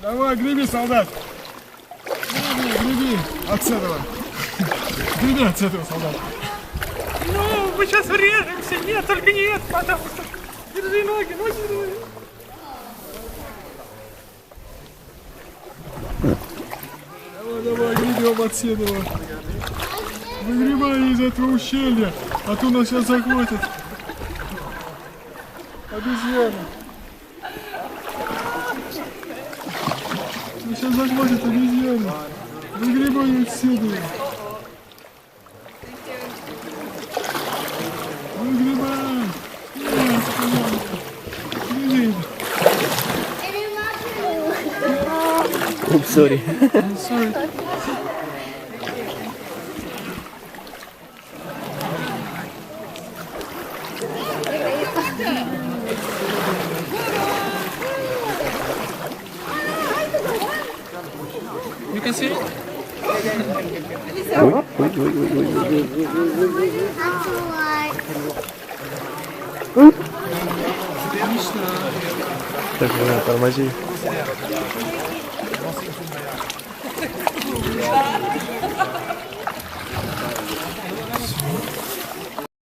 Давай, греби, солдат. Греби от этого. Греби от этого, солдат. Ну, мы сейчас врежемся. Нет, только не это, пожалуйста. Держи ноги, ноги держи. Давай, давай, гребем от Седова. Выгребай из этого ущелья, а то нас сейчас захватят. Обезьяны. Сейчас захватят обезьяны. Выгребай от Седова. Выгребай. Нет, пожалуйста. Греби. Упс, сорі. Sorry. You can see it? Ой, ой, ой, ой, ой, ой, ой. Так, Жена, тормози.